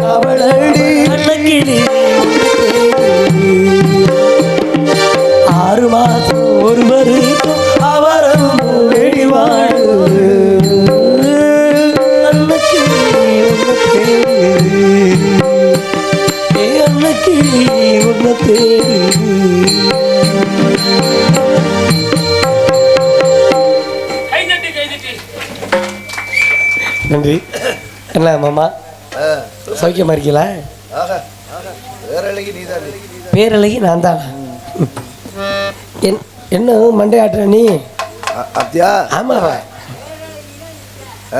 அவளடி. கண்ணக்கிளி. ஆறு மாதம் ஒரு வருத்தம் அவரும் வெடிவாடு அன்னக்கிளி உன்ன தேடி. அன்னக்கிளி உன்ன நன்றி. என்ன மாமா? அழகி நீதான் பேரழகி நான் தானா? என் என்ன மண்டை ஆட்டுற நீ? அத்தியா? ஆமாவா?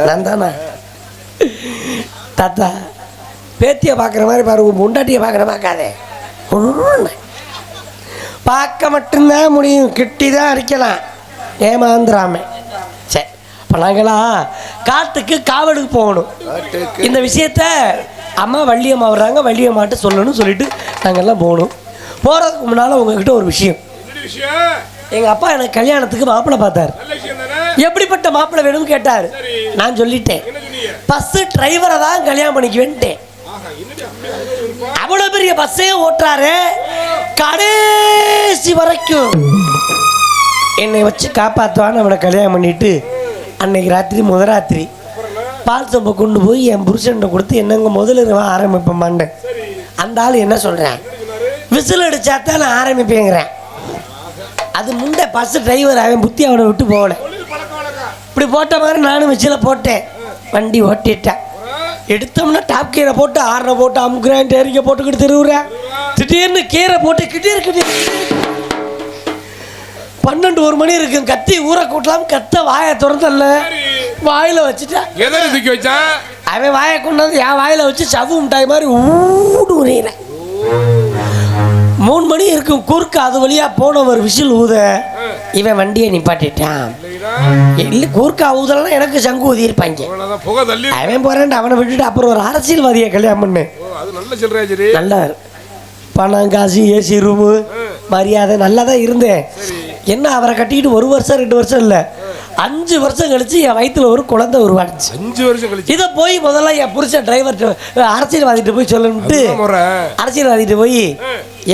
நான் தானா? தாத்தா பேத்தியை பார்க்குற மாதிரி பாரு உன் பொண்டாட்டியை பார்க்குற பார்க்காதே. பார்க்க மட்டும்தான் முடியும். கிட்டி தான் அடிக்கலாம். ஏமாந்துராம சரி இப்போ நாங்களாம் காட்டுக்கு காவலுக்கு போகணும். இந்த விஷயத்த அம்மா வள்ளியம்மா வர்றாங்க வள்ளியம்மாட்ட சொல்லணும்னு சொல்லிட்டு நாங்கெல்லாம் போகணும் போகிறதுக்கு முன்னால் உங்ககிட்ட ஒரு விஷயம். எங்கள் அப்பா எனக்கு கல்யாணத்துக்கு மாப்பிள்ளை பார்த்தாரு. எப்படிப்பட்ட மாப்பிள்ளை வேணும்னு கேட்டார். நான் சொல்லிட்டேன். பஸ்ஸு டிரைவரை தான் கல்யாணம் பண்ணிக்குவேன்ட்டேன். அவ்வளோ பெரிய பஸ்ஸே ஓட்டுறாரு. கடைசி வரைக்கும். என்னை வச்சு காப்பாற்றுவான்னு அவனை கல்யாணம் பண்ணிட்டு அன்னைக்கு ராத்திரி முத ராத்திரி. பால் சொம்பை கொண்டு போய் என் புருஷன்ட்ட கொடுத்து என்னங்க முதல்ல ஆரம்பிப்பேன் அந்த ஆள் என்ன சொல்கிறேன் விசில் அடிச்சா தான் நான் ஆரம்பிப்பேங்கிறேன். அது முண்டை பஸ் டிரைவர் அவன் புத்தி அவனை விட்டு போகல. இப்படி போட்ட மாதிரி நானும் விசில போட்டேன். வண்டி ஓட்டிட்டேன். எடுத்தோம்னா டாப் கீரை போட்டு ஆறனை போட்டு அமுக்குறேன் டேரிங்க போட்டுக்கிட்டு திருவுறேன் திடீர்னு கீரை போட்டு கிட்டீர் கிட்டீர். பன்னெண்டு ஒரு மணி இருக்கு கத்தி ஊரை கூட்டலாம் கத்த வாயை திறந்தல்ல. வாயில வச்சுட்டேன் எதை தூக்கி வச்சான் அவன் வாயை கொண்டு வந்து என் வாயில வச்சு சவு மிட்டாய் மாதிரி ஊடு உரையிறேன் மூணு மணி இருக்கும் குறுக்கு அது வழியா போன ஒரு விசில் ஊத இவன் வண்டியை நிப்பாட்டிட்டான். இல்ல குறுக்கா ஊதலாம் எனக்கு சங்கு ஊதி இருப்பாங்க அவ்வளவுதான் புகை தள்ளி அவன் போறேன் அவனை விட்டுட்டு அப்புறம் ஒரு அரசியல்வாதியை கல்யாணம் பண்ணு. நல்ல. பணம் காசு ஏசி ரூமு மரியாதை நல்லா தான் இருந்தேன் என்ன அவரை கட்டிக்கிட்டு ஒரு வருஷம் ரெண்டு வருஷம் இல்லை. அஞ்சு வருஷம் கழிச்சு என் வயித்துல ஒரு குழந்தை உருவாடுச்சு அஞ்சு வருஷம் கழிச்சு? இதை போய் முதல்ல என் புருஷன் டிரைவர் அரசியல்வாதிட்டு போய் சொல்லணும்ட்டு அரசியல்வாதிட்டு போய்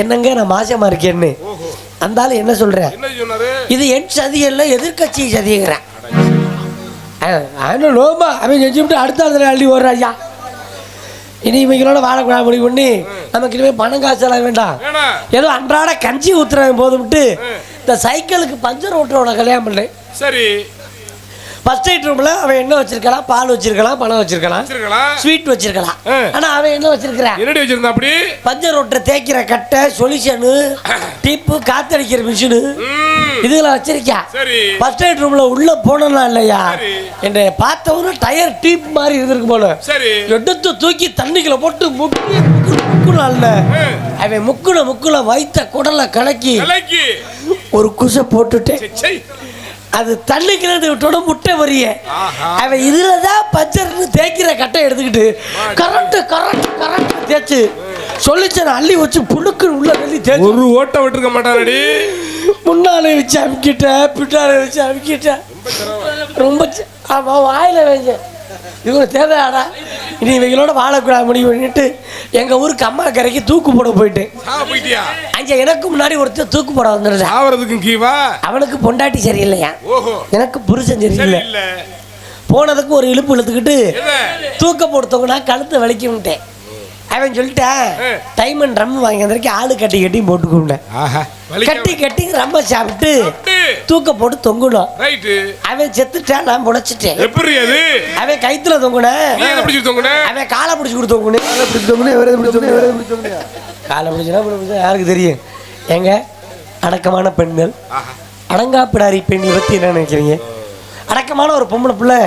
என்னங்க நான் மாசமா இருக்கேன்னு. அந்த ஆளு என்ன சொல்றேன் இது என் சதியல்ல எதிர்கட்சி சதிங்கிறேன் ஆனால் நோமா அவன் செஞ்சுட்டு அடுத்த ஆள் அள்ளி ஓடுறாயா இனி இவங்களோட வாழக்கூடாது முடிவு பண்ணி நமக்கு இனிமேல் பணம் காசெல்லாம் வேண்டாம். வேணா ஏதோ அன்றாட கஞ்சி ஊத்துறவன் போதும்ட்டு இந்த சைக்கிளுக்கு பஞ்சர் ஓட்டுறவனை கல்யாணம் பண்ணேன். சரி. ஃபர்ஸ்ட் எய்ட் ரூம்ல அவன் என்ன வச்சிருக்கலாம்? பால் வச்சிருக்கலாம் பழம் வச்சிருக்கலாம். ஸ்வீட் வச்சிருக்கலாம். ஆனா அவன் என்ன வச்சிருக்கிறான் என்னடி வச்சிருந்தா அப்படி? பஞ்சர் ஓட்டுற தேய்க்கிற கட்டை சொல்யூஷனு டிப்பு காத்தடிக்கிற மிஷினு இதெல்லாம் வச்சிருக்கா சரி. ஃபர்ஸ்ட் எய்ட் ரூம்ல உள்ள போனா இல்லையா. என்னை பார்த்தவன டயர் டீப் மாதிரி இருந்திருக்கு போல. சரி. எடுத்து தூக்கி தண்ணிக்குள்ள போட்டு முக்கி முக்குனால அவன் முக்குல முக்குல வைத்த குடலை கலக்கி ஒரு குசை சே. அது தண்ணிக்கிறது விட்டோட முட்டை வரிய. அவன் இதுல தான் பஞ்சர்னு தேய்க்கிற கட்டை எடுத்துக்கிட்டு கரண்ட் கரண்ட் கரண்ட் தேய்ச்சு சொல்லிச்சேன் அள்ளி வச்சு புழுக்கு உள்ள தள்ளி தேய்ச்சு. ஒரு ஓட்ட விட்டுருக்க மாட்டானடி. முன்னாலே வச்சு அமுக்கிட்டேன் பின்னாலே வச்சு அமுக்கிட்டேன். ரொம்ப ச- ஆமா வாயில வைங்க. இவங்க தேவையாடா? இனி இவங்களோட வாழக்கூடாது முடிவு பண்ணிட்டு எங்க ஊருக்கு அம்மா கரைக்கு தூக்கு போட போயிட்டேன் போயிட்டியா அங்க எனக்கு முன்னாடி ஒருத்தர் தூக்கு போட வந்துருந்தா சாவறதுக்கும் கீவா? அவனுக்கு பொண்டாட்டி சரியில்லையா? ஓஹோ. எனக்கு புருஷன் சரி சரியில்லை. இல்ல போனதுக்கு ஒரு இழுப்பு இழுத்துக்கிட்டு தூக்க போடுத்தவங்கன்னா கழுத்தை வலிக்கும்ட்டேன் அவன் சொல்லிட்டான் ஆ. டைமண்ட் ரம் வாங்கி வந்திருக்கேன் ஆளு கட்டி கட்டி போட்டுக்கொண்டேன் கட்டி கட்டி ரொம்ப சாப்பிட்டு தூக்க போட்டு தொங்கணும் அவன் செத்துட்டான் நான் முளைச்சிட்டேன். எப்படி அது? அவன் கைத்துல தொங்குனேன் பிடிச்சி தொங்குன? அவன் காலை பிடிச்சி கொடுத்து தொங்குனேன் பிடிச்சோம்னே வேற பிடிச்சோம்னே வேற பிடிச்சோம்னே காலை பிடிச்சினா பிடிச்சா யாருக்கு தெரியும்? ஏங்க அடக்கமான பெண்கள். ஆஹா. அடங்காப்பிடாரி பெண் பத்தி என்ன நினைக்கிறீங்க? அடக்கமான ஒரு பொம்பளை பிள்ளை.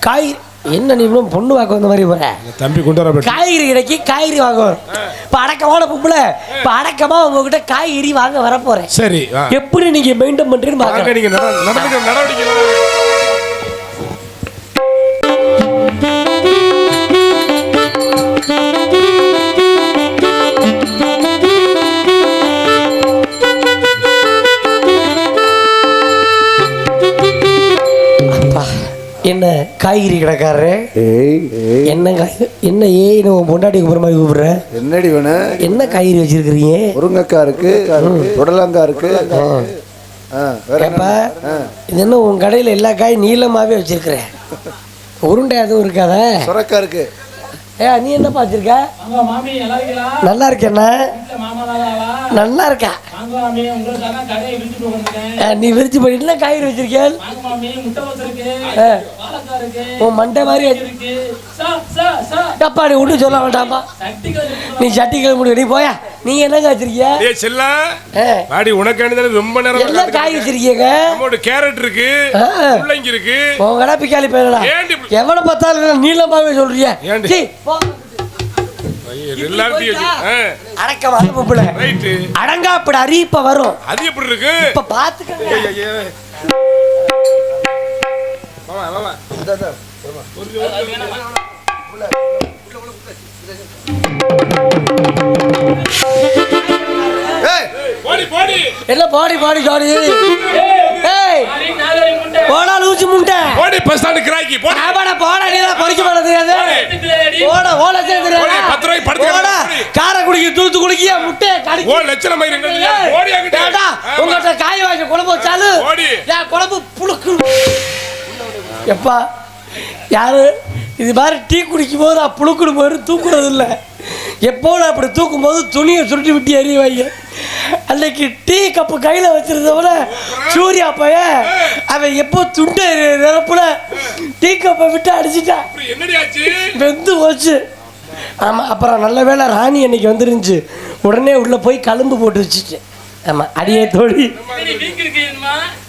காய் என்ன நீ பொண்ணு வாக்க வந்த மாதிரி போற? தம்பி கொண்டு வர காய்கறி கடைக்கு காய்கறி வாங்க வரும். இப்ப அடக்கமான பொம்பளை. இப்ப அடக்கமா உங்ககிட்ட காய்கறி வாங்க வர போறேன். சரி. எப்படி நீங்க மெயின்டைன் நட- நடந்துக்கிற நடவடிக்கை என்ன காய்கறி கடைக்காரரு? என்ன காய் என்ன ஏய் உன் பொண்டாட்டி கூப்பிடுற மாதிரி கூப்பிடுற? என்னடி வேணு என்ன காய்கறி வச்சிருக்கிறீங்க? முருங்கக்காய் இருக்கு புடலங்காய் இருக்கு? ஆ, இது என்ன உன் கடையில் எல்லா காயும் நீளமாவே வச்சிருக்கிற? உருண்டை எதுவும் இருக்காதா? சுரக்காய் இருக்கு. ஏ நீ என்ன பார்த்துருக்க நல்லா இருக்கேண்ணா. நல்லா இருக்கா? நீ விரிச்சு போய் என்ன காய்கறி வச்சிருக்கேன்? உன் மண்டை மாதிரி அப்பா நீ ஒன்றும் சொல்ல இருக்கு. நீ சட்டி முடியும் நீ போயா? நீ என்னங்க வச்சிருக்கிய ஏய் செல்லா. ஆ, வாடி உனக்காண்டி தானே ரொம்ப நேரம் எல்லாம் காய் வச்சிருக்கீங்க நம்மோட கேரட் இருக்கு. முள்ளங்கி இருக்கு. உன் கடை பிக்காளி போயிடா ஏன்டி இப்படி- எவ்வளவு பார்த்தாலும் நீளமாவே சொல்றிய? ஏன்டி? சீ, போ. எல்லாத்தையும் வச்சு ஆ, அடக்கம் அனுப்புல ரைட்டு. அடங்கா அப்படி அறிவிப்ப வரும். அது எப்படி இருக்கு? இப்ப பாத்துக்க என்ன பாடி பாடி ஜாடி ஏய் மாமி, நாலரை முட்டை. போடா லூச்சு முண்டை போடி பஸ் ஸ்டாண்டு கிராக்கி போடி. ஆமாடா போடா நீ தான் பொறிக்க? போடா. ஓட சேர்ந்துடா போடி, பத்து ரூபாய்க்கு படுத்துக்க. போடா கார குடிக்க தூத்து குடிக்கிய முட்டைய கடி ஓ அங்கிட்டு காய வாங்கி குழம்பு வச்சாலும் ஓடி. குழம்பு புழுக்கு. எப்பா யாரு இது மாதிரி டீ குடிக்கும் போது நான் புழுக்குடும் போது தூக்குறது இல்லை எப்போ நான் அப்படி தூக்கும் போது துணியை சுருட்டி விட்டு எறிவாங்க அன்னைக்கு டீ கப்பு கையில் வச்சிருந்தவன சூர்யா பையன் அவன் எப்போ துண்டை நிரப்புல டீ கப்பை விட்டு அடிச்சிட்டான் அப்புறம் என்னடி ஆச்சு? வெந்து போச்சு. ஆமாம் அப்புறம் நல்ல வேளை ராணி அன்னைக்கு வந்துருந்துச்சு. உடனே உள்ளே போய் கழும்பு போட்டு வச்சுச்சு. ஆமாம் அடியே தோழி.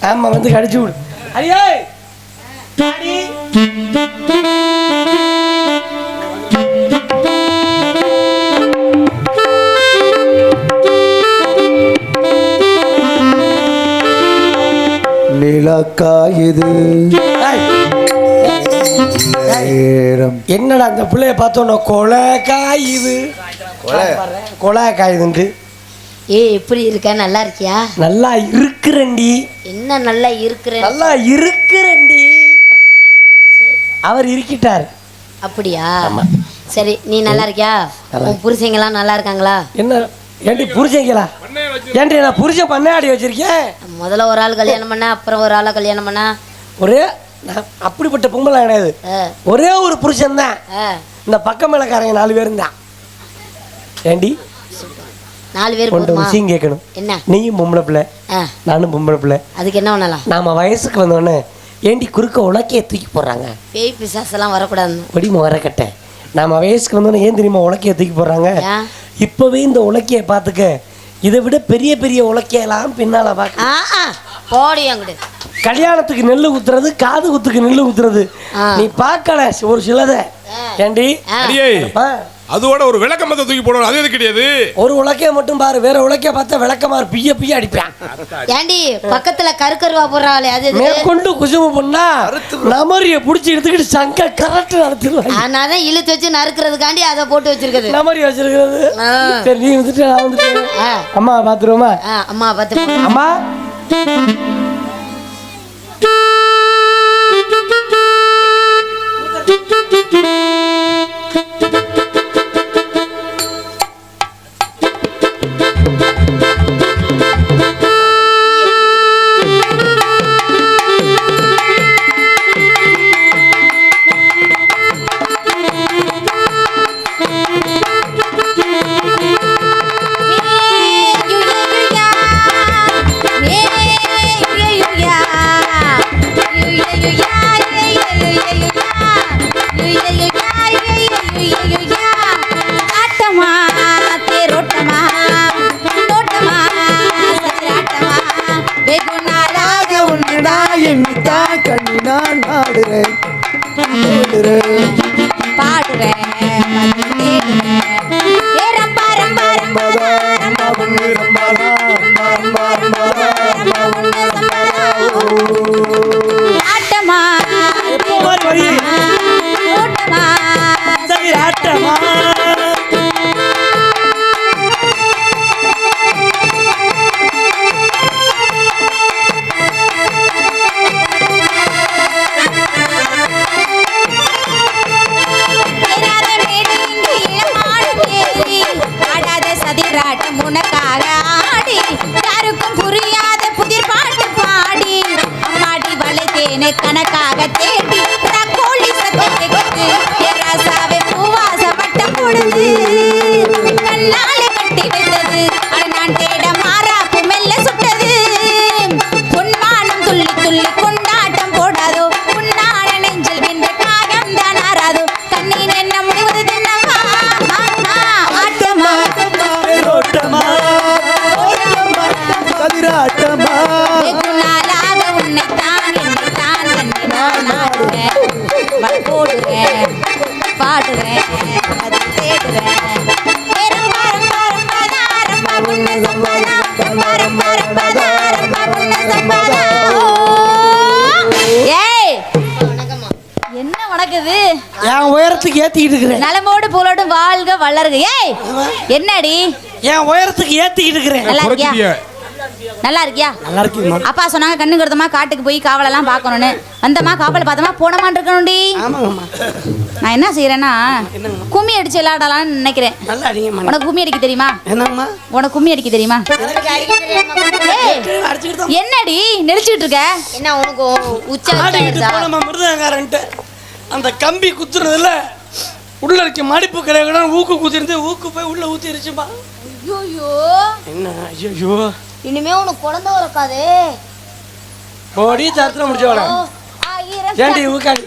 ஆமாம் வந்து கடிச்சு விடு. அடியே! ஏய், நேரம். என்னடா அந்த பிள்ளைய பார்த்தோன்னா கொலை காயுது? கொலை. காயுதுண்டு ஏய் எப்படி இருக்க? நல்லா இருக்கியா? நல்லா இருக்குறண்டி என்ன நல்லா இருக்கிற நல்லா இருக்குறண்டி அவர் இருக்கிட்டார். அப்படியா? சரி நீ நல்லா இருக்கியா? உன் புருஷங்கெல்லாம் நல்லா இருக்காங்களா? என்ன? ஏண்டி பண்ணைய வச்சு ஏண்டி நான் புரிஞ்ச பண்ணாடி வச்சிருக்கேன்? முதல்ல ஒரு ஆள் கல்யாணம் பண்ண அப்புறம் ஒரு ஆளை கல்யாணம் பண்ண? ஒரே நான் அப்படிப்பட்ட பொம்பளை கிடையாது ஒரே ஒரு புருஷன் தான். இந்த பக்கம் மேலக்காரங்க நாலு பேரும் தான். ஏண்டி? நாலு பேர் கொண்ட விஷயம் கேட்கணும். என்ன? நீயும் பொம்பளை பிள்ளை. நானும் பொம்பளை பிள்ளை. அதுக்கு என்ன பண்ணலாம்? நாம வயசுக்கு வந்தோடனே ஏண்டி குறுக்க உலக்கைய தூக்கி போடுறாங்க? பேய் பிசாசெல்லாம் வரக்கூடாதுன்னு ஒடிம வரக்கட்டை. நாம வயசுக்கு வந்தோடனே ஏன் தெரியுமா உலக்கைய தூக்கி போடுறாங்க? இப்பவே இந்த உலக்கைய பார்த்துக்க. இதை விட பெரிய பெரிய உலக்கையெல்லாம் பின்னால பார்க்க ஆ ஆ. போடி அங்கிட்டு கல்யாணத்துக்கு நெல்லு குத்துறது காது குத்துக்கு நெல்லு குத்துறது. நீ பார்க்கல ஒரு சிலத. ஏண்டி? ஆ. அடியே. ஆ, அதோட ஒரு விளக்கமத்தை தூக்கி போடணும். அது எது கிடையாது? ஒரு உலக்கைய மட்டும் பாரு வேற உலக்கைய பார்த்தா விளக்கமாறு பிய்ய பிய்ய அடிப்பேன். ஏண்டி பக்கத்துல கருக்கருவா போடுறாளே அது? மேற்கொண்டு குசுமு பண்ணா நமரிய புடிச்சு எடுத்துக்கிட்டு சங்க கரெக்ட் நடத்திடுவாங்க. நான் தான் இழுத்து வச்சு நறுக்கிறதுக்காண்டி அதை போட்டு வச்சிருக்குது. நமரி வச்சிருக்கிறது. சரி நீ வந்துட்டு நான் வந்துட்டு ஆ. அம்மா பாத்துருவோமா அம்மா பார்த்து போ. அம்மா? ஏத்திக்கிட்டு இருக்கிறேன். நலமோடு புகழோடு வாழ்க வளருக. ஏய் என்னடி? என் உயரத்துக்கு ஏத்திக்கிட்டு இருக்கிறேன். நல்லா இருக்கியா. நல்லா இருக்கியா? நல்லா இருக்குமா அப்பா சொன்னாங்க கண்ணு கருத்தமா காட்டுக்கு போய் காவலெல்லாம் பார்க்கணும்னு. வந்தமா காவல் பார்த்தமா போனமான் இருக்கணும்டி. நான் என்ன செய்யறேன்னா கும்மி அடிச்சு விளையாடலாம்னு நினைக்கிறேன். உனக்கு கும்மி அடிக்க தெரியுமா? உனக்கு கும்மி அடிக்க தெரியுமா? என்னடி நெரிச்சுக்கிட்டு இருக்க? என்ன உனக்கு உச்ச அந்த கம்பி குத்துறதுல உள்ள இருக்க மடிப்பு கிடையாது ஊக்கு குத்திருந்து ஊக்கு போய் உள்ள ஊத்திருச்சுப்பா. ஐயோ என்ன? ஐயோ இனிமே உனக்கு குழந்தை இருக்காது போடி தரத்துல முடிச்சு வாடா. ஆயிரம் ஏண்டி ஊக்காடி.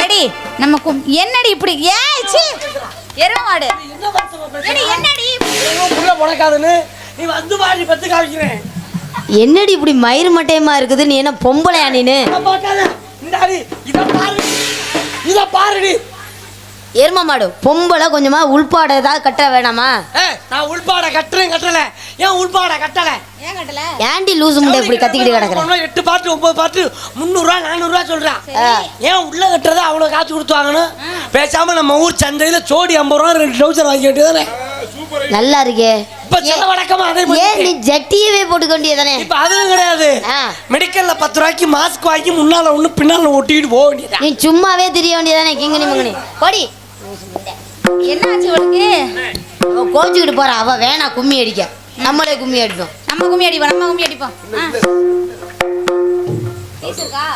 ரெடி நம்ம கும் என்னடி இப்படி? ஏய் சீ. எருமாடு ஏடி என்னடி? உன் புள்ள புடக்காதுன்னு நீ வந்து பாடி பத்து காமிக்கிறேன். என்னடி இப்படி மயிர் மட்டையமா இருக்குது? நீ என்ன பொம்பளையா நீனு? இதை பார்க்காத இந்தாடி இதை பாரு. இதை பாருடி. எரும மாடு பொம்பளை கொஞ்சமா உள்பாடு ஏதாவது கட்ட வேணாமா? நான் உள்பாடை கட்டுறேன் கட்டல. ஏன் உள்பாடை கட்டல? ஏன் கட்டல? ஏன்டி லூசு முண்டை இப்படி கத்திக்கிட்டு கிடக்குற? ஒண்ணு எட்டு பாட்டு ஒன்பது பாட்டு முந்நூறுரூவா நானூறுரூவா சொல்றான் ஏன் உள்ள கட்டுறத அவ்வளோ காசு கொடுத்து வாங்கணும்? பேசாம நம்ம ஊர் சந்தையில சோடி ஐம்பது ரூபா ரெண்டு டவுசர் வாங்கி வேண்டியதானே நல்லா இருக்கே. இப்ப சில வழக்கமா அதே ஏன் நீ பண்ணிருக்கேன். ஜட்டியவே போட்டுக்க வேண்டியதானே இப்ப அதுவும் கிடையாது. மெடிக்கல்ல பத்து ரூபாய்க்கு மாஸ்க் வாங்கி முன்னால ஒண்ணு பின்னால ஒட்டிக்கிட்டு போக நீ சும்மாவே தெரிய வேண்டியதானே கிங்கனி மங்கனி? போடி. என்ன ஆச்சு உனக்கு? அவ கோச்சுக்கிட்டு போறா. அவ வேணா கும்மி அடிக்க. நம்மளே கும்மி அடிப்போம். நம்ம கும்மி அடிப்போம். நம்ம கும்மி அடிப்போம். இருக்கா பேசுறக்கா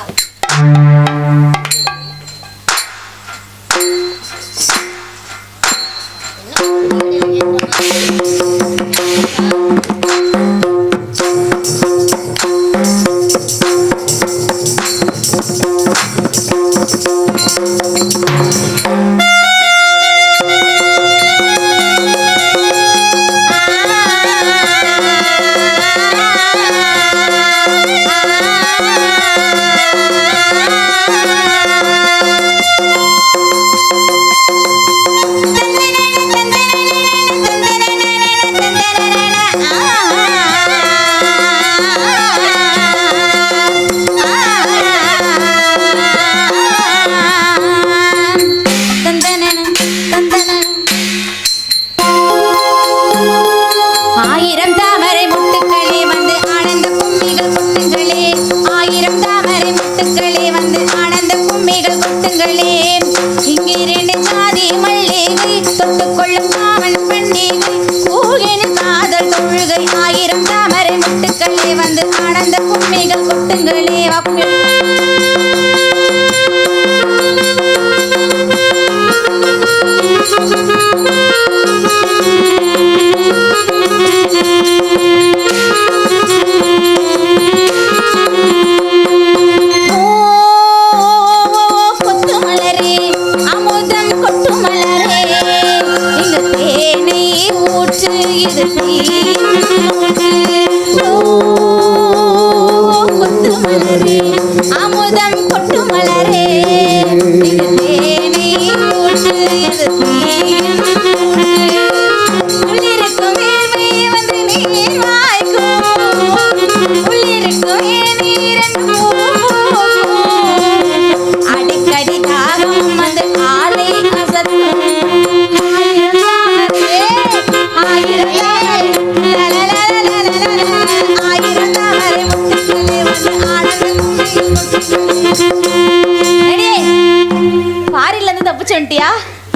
காவல் பெண்ணே பண்டிகை காதல் தொழுகை ஆயிரம் தாமரை முட்டுக்களே வந்து ஆனந்த கும்மிகள் கொட்டுங்களே வாக்குங்கள்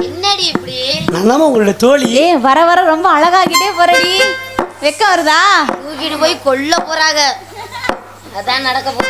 என்னடி இப்படி? நான் உங்களோட தோழி. ஏ வர வர ரொம்ப அழகாகிட்டே போறடி. வெக்கம் வருதா? தூக்கிட்டு போய் கொல்ல போறாங்க. அதான் நடக்க போ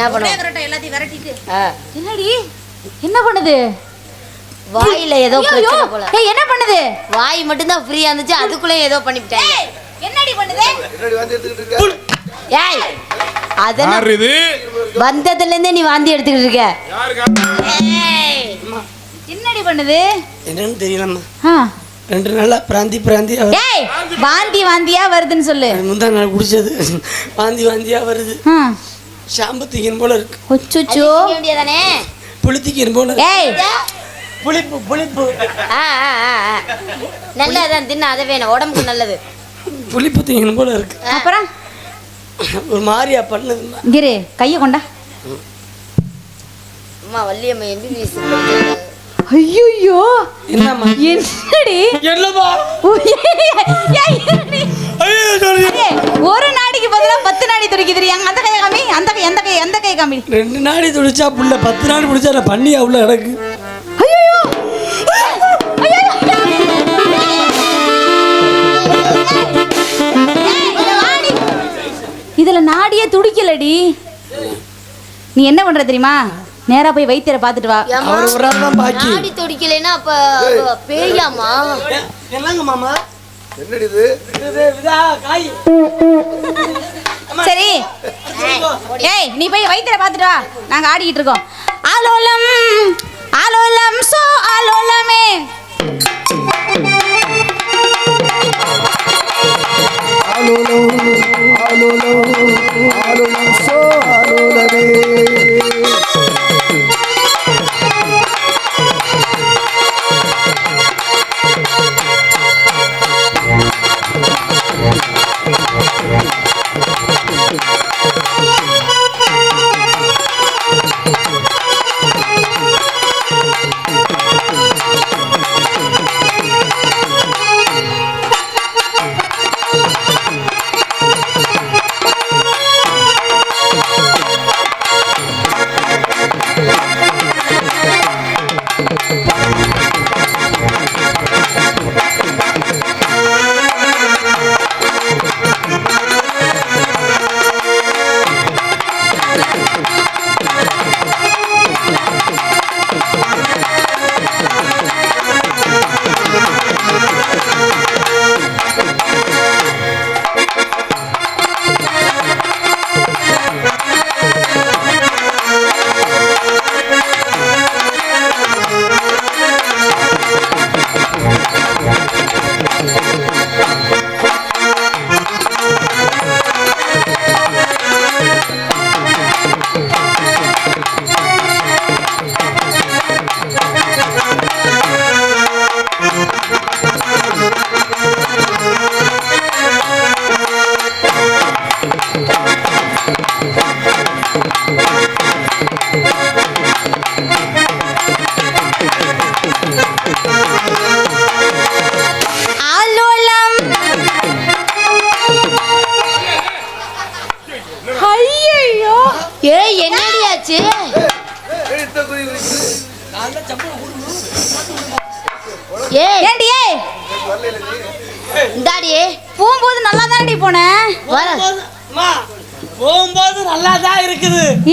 என்ன பண்ணுவோம் கரெக்டா எல்லாத்தையும் விரட்டிட்டு. என்னடி? என்ன பண்ணுது? வாயில ஏதோ பிரச்சனை போல. ஏய் என்ன பண்ணுது? வாய் மட்டும்தான் ஃப்ரீயா இருந்துச்சு அதுக்குள்ளே ஏதோ பண்ணிவிட்டேன் ஏய், என்னடி பண்ணுது? என்னடி வந்து எடுத்துக்கிட்டு இருக்க? ஏய் யார் இது? வந்ததுல இருந்தே நீ வாந்தி எடுத்துக்கிட்டு இருக்க. ஏய். என்னடி பண்ணுது? என்னன்னு தெரியலம்மா. ஆ. ரெண்டு நாளா பிராந்தி பிராந்தி ஏய் வாந்தி வாந்தியா வருதுன்னு சொல்லு. முந்தா நாள் குடிச்சது. வாந்தி வாந்தியா வருது. ஷாம்பு திங்கன் போல இருக்கு. அச்சச்சோ வேண்டியதானே? புளி திங்கன் போல. ஏய். புளிப்பு புளிப்பு. ஆ ஆ ஆ. நல்லதான் தின்ன அதை வேணும் உடம்புக்கு நல்லது. புளிப்பு திங்கன் போல இருக்கு. அப்புறம்? ஒரு மாதிரியா பண்ணுதுமா கிரு கைய கொண்டா. அம்மா வள்ளியம்மா எம்பிபிஎஸ் ஐயோ என்னம்மா? என்னடி. ஏய், ஒரு நாடிக்கு பதிலா பத்து நாடி துடிக்குது அந்த கை காமி? ரெண்டு நாடி துடிச்சா புள்ள பத்து நாள் பிடிச்சா நான் பண்ணி அவ்வளோ எனக்கு இதுல நாடியே துடிக்கலடி. நீ என்ன பண்ற தெரியுமா? நேரா போய் வைத்தியரை பார்த்துட்டு வா. அவர் ஒரு ஆள் தான் பாக்கி. நாடி துடிக்கலைன்னா அப்ப அப்ப பேயாமா? என்னங்க மாமா? என்னடி இது இது இதா காய். சரி. ஏய் நீ போய் வைத்தியரை பார்த்துட்டு வா. நாங்க ஆடிக்கிட்டு இருக்கோம். ஆலோலம் ஆலோலம் சோ ஆலோலமே. ஆலோலம் ஆலோலம் ஆலோலம் சோ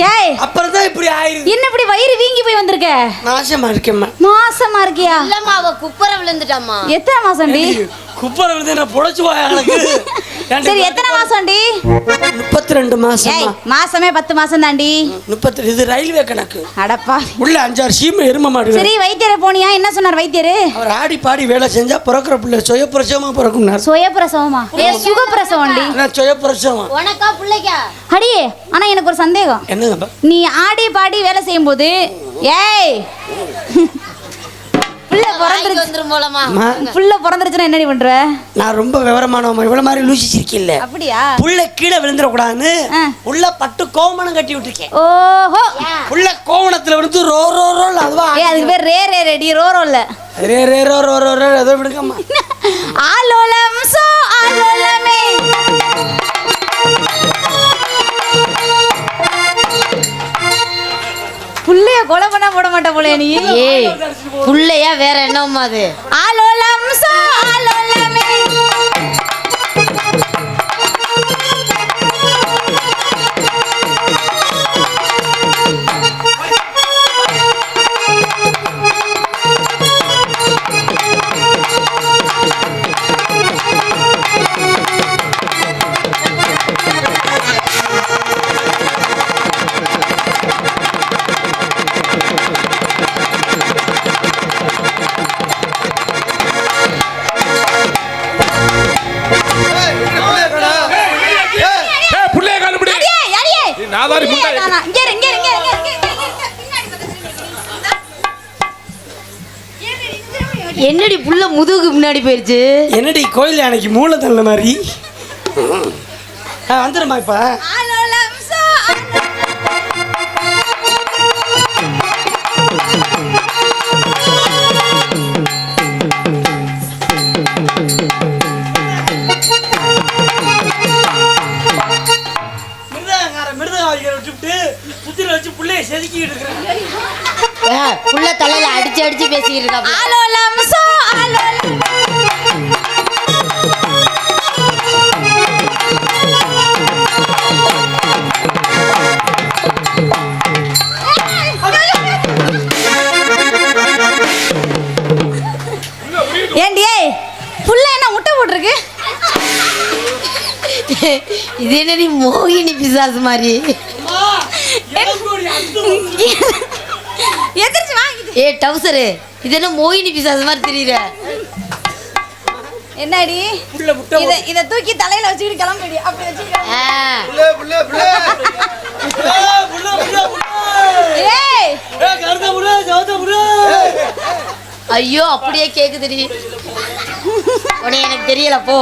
ஏய். அப்புறம் தான் இப்படி ஆயிருது என்ன இப்படி வயிறு வீங்கி போய் வந்திருக்க? நாசமா இருக்கேம்மா. மாசமா இருக்கியா? இல்லம்மா அவ குப்பரை விழுந்துட்டாம்மா. எத்தனை மாசம்டி குப்பரை விழுந்து நான் புடைச்சு போய் எனக்கு. சரி எத்தனை மாசம்டி? முப்பத்தி ரெண்டு மாசமா மாசமே பத்து மாசம் தாண்டி முப்பத்தி இது ரயில்வே கணக்கு. அடப்பா உள்ள அஞ்சாறு சீமை எரும மாடு சரி வைத்தியரை போனியா? என்ன சொன்னார் வைத்தியரு? அவர் ஆடி பாடி வேலை செஞ்சா பிறக்கிற பிள்ளை சுய பிரசவமா பிறக்கும்னார். சுயப்பிரசவமா? ஏ சுகப்பிரசவம்டி. நான் சுய பிரசவம் உனக்கா பிள்ளைக்கா? அடியே ஆனா எனக்கு ஒரு சந்தேகம். என்னங்கப்பா நீ ஆடி பாடி வேலை செய்யும்போது ஏய் புள்ள வாய்க்கு பிறந்துருச்சு. வந்துரும் போலமா அம்மா, புள்ள பிறந்துருச்சுன்னா என்னடி பண்ற? நான் ரொம்ப விவரமானவன் இவ்வளவு மாதிரி லூசிச்சிருக்கேன் அப்படியா? புள்ள கீழே விழுந்துடக்கூடாதுன்னு ஆ. உள்ள பட்டு கோமணம் கட்டி விட்டுருக்கேன். ஓஹோ. புள்ள கோவணத்துல விழுந்து ரோ ரோ ரோ அதுவா அதுக்கு பேர் ரே ரே ரெடி ரோரோ இல்ல ரே ரே ரோ ரோ ரோ ரோ ஏதோ விடுங்கம்மா. ஆலோலம் சோ ஆலோலமே. புள்ளைய கொலை பண்ண போட மாட்ட போல நீ. ஏய் புள்ளையா வேற என்னம்மா அது? ஆலோலம் சோ ஆலோலமே. போயிருச்சு. என்னடி கோயில் யானைக்கு மூளை தள்ள மாதிரி? ஆ வந்துடுமா இப்போ? புள்ள தலையில அடிச்சு அடிச்சு பேசிக்கிட்டு இருக்கா இது என்னடி மோகினி பிசாசு மாதிரி எதிர்த்து வாங்கிட்டு ஏ டவுசரு இது என்ன மோகினி பிசாசு மாதிரி தெரியுற என்னடி இத இத தூக்கி தலையில வச்சுக்கிட்டு கிளம்பிடி அப்படி வச்சுக்கிட்டு ஆ, புள்ளே புள்ளே புள்ளே புள்ள புள்ள புள்ள ஏய் ஏ கருத்த புள்ள சவுத்த புள்ள ஐயோ அப்படியே கேக்குதுடி உடனே எனக்கு தெரியல போ